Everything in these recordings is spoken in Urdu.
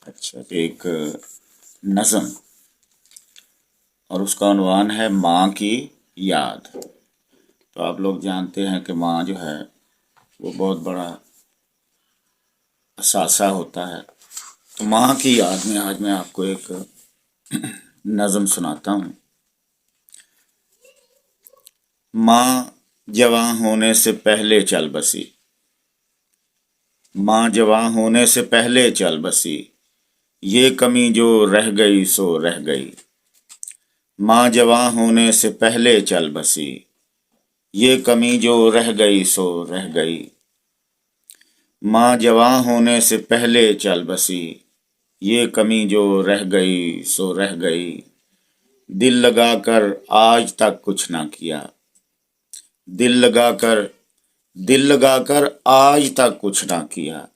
اچھا ایک، نظم، اور اس کا عنوان ہے ماں کی یاد۔ تو آپ لوگ جانتے ہیں کہ ماں جو ہے، وہ بہت بڑا اثاثہ ہوتا ہے۔ تو ماں کی یاد میں آج میں آپ کو ایک نظم سناتا ہوں۔ ماں جواں ہونے سے پہلے چل بسی۔ ماں جواں ہونے سے پہلے چل بسی۔ یہ کمی جو رہ گئی سو رہ گئی۔ ماں جواں ہونے سے پہلے چل بسی۔ یہ کمی جو رہ گئی سو رہ گئی۔ ماں جواں ہونے سے پہلے چل بسی۔ یہ کمی جو رہ گئی سو رہ گئی۔ دل لگا کر آج تک کچھ نہ کیا۔ دل لگا کر، دل لگا کر آج تک کچھ نہ کیا۔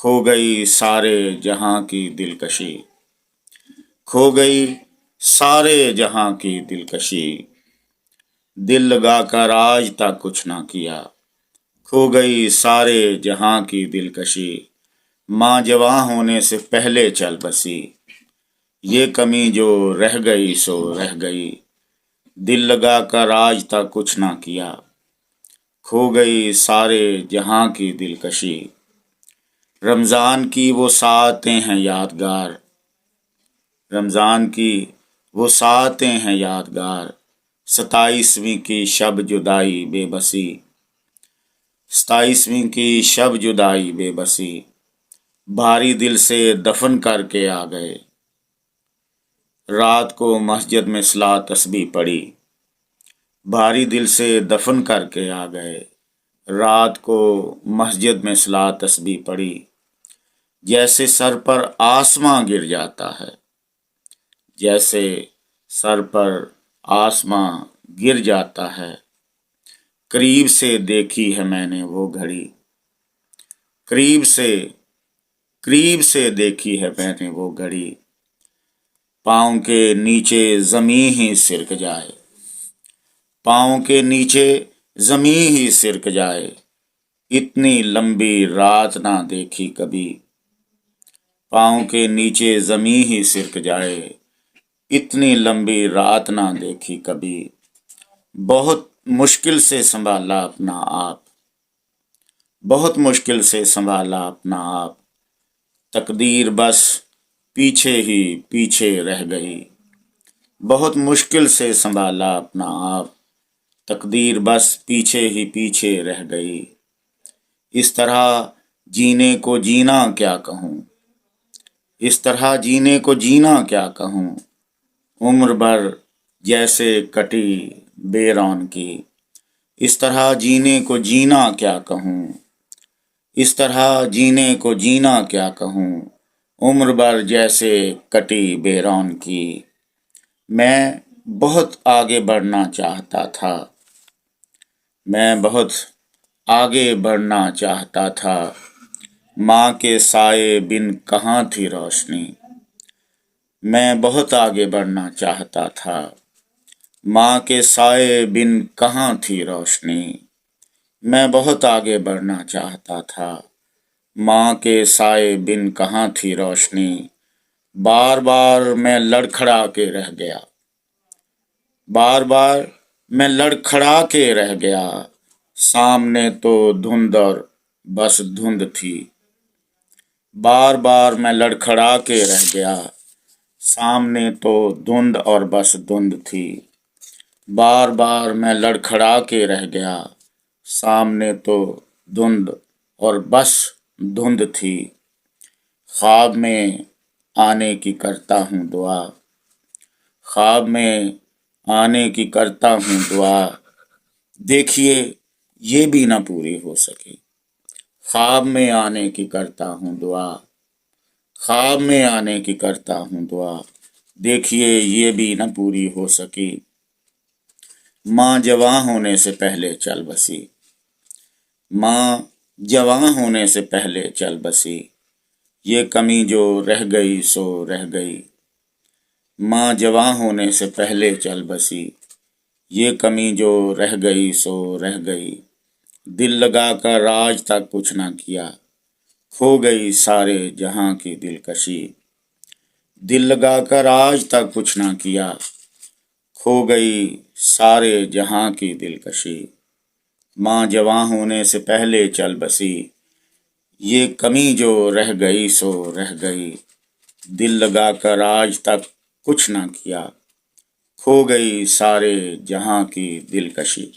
کھو گئی سارے جہاں کی دلکشی۔ کھو گئی سارے جہاں کی دلکشی۔ دل لگا کر آج تک کچھ نہ کیا۔ کھو گئی سارے جہاں کی دلکشی۔ ماں جواں ہونے سے پہلے چل بسی۔ یہ کمی جو رہ گئی سو رہ گئی۔ دل لگا کر آج تک کچھ نہ کیا۔ کھو گئی سارے جہاں کی دلکشی۔ رمضان کی وہ ساتیں ہیں یادگار۔ رمضان کی وہ ساتیں ہیں یادگار۔ ستائیسویں کی شب جدائی بے بسی۔ ستائیسویں کی شب جدائی بے بسی۔ بھاری دل سے دفن کر کے آ گئے۔ رات کو مسجد میں سلا تسبیح پڑی بھاری دل سے دفن کر کے آ گئے۔ رات کو مسجد میں سلا تسبیح پڑی جیسے سر پر آسماں گر جاتا ہے، جیسے سر پر آسماں گر جاتا ہے۔ قریب سے دیکھی ہے میں نے وہ گھڑی۔ قریب سے قریب سے دیکھی ہے میں نے وہ گھڑی۔ پاؤں کے نیچے زمین ہی سرک جائے۔ پاؤں کے نیچے زمین ہی سرک جائے۔ اتنی لمبی رات نہ دیکھی کبھی۔ پاؤں کے نیچے زمین ہی سرک جائے۔ اتنی لمبی رات نہ دیکھی کبھی۔ بہت مشکل سے سنبھالا اپنا آپ۔ بہت مشکل سے سنبھالا اپنا آپ۔ تقدیر بس پیچھے ہی پیچھے رہ گئی۔ بہت مشکل سے سنبھالا اپنا آپ۔ تقدیر بس پیچھے ہی پیچھے رہ گئی۔ اس طرح جینے کو جینا کیا کہوں؟ اس طرح جینے کو جینا کیا کہوں؟ عمر بھر جیسے کٹی بے رون کی۔ اس طرح جینے کو جینا کیا کہوں؟ اس طرح جینے کو جینا کیا کہوں؟ عمر بھر جیسے کٹی بے رون کی۔ میں بہت آگے بڑھنا چاہتا تھا۔ میں بہت آگے بڑھنا چاہتا تھا۔ ماں کے سائے بن کہاں تھی روشنی؟ میں بہت آگے بڑھنا چاہتا تھا۔ ماں کے سائے بن کہاں تھی روشنی؟ میں بہت آگے بڑھنا چاہتا تھا۔ ماں کے سائے بن کہاں تھی روشنی؟ بار بار میں لڑکھڑا کے رہ گیا۔ بار بار میں لڑکھڑا کے رہ گیا۔ سامنے تو دھند اور بس دھند تھی۔ بار بار میں لڑکھڑا کے رہ گیا۔ سامنے تو دھند اور بس دھند تھی۔ بار بار میں لڑکھڑا کے رہ گیا۔ سامنے تو دھند اور بس دھند تھی۔ خواب میں آنے کی کرتا ہوں دعا۔ خواب میں آنے کی کرتا ہوں دعا۔ دیکھیے، یہ بھی نہ پوری ہو سکی خواب میں آنے کی کرتا ہوں دعا۔ خواب میں آنے کی کرتا ہوں دعا۔ دیکھیے یہ بھی نہ پوری ہو سکی۔ ماں جواں ہونے سے پہلے چل بسی۔ ماں جواں ہونے سے پہلے چل بسی۔ یہ کمی جو رہ گئی سو رہ گئی۔ ماں جواں ہونے سے پہلے چل بسی۔ یہ کمی جو رہ گئی سو رہ گئی۔ دل لگا کر آج تک کچھ نہ کیا۔ کھو گئی سارے جہاں کی دلکشی۔ دل لگا کر آج تک کچھ نہ کیا۔ کھو گئی سارے جہاں کی دلکشی۔ ماں جواں ہونے سے پہلے چل بسی۔ یہ کمی جو رہ گئی سو رہ گئی۔ دل لگا کر آج تک کچھ نہ کیا۔ کھو گئی سارے جہاں کی دلکشی۔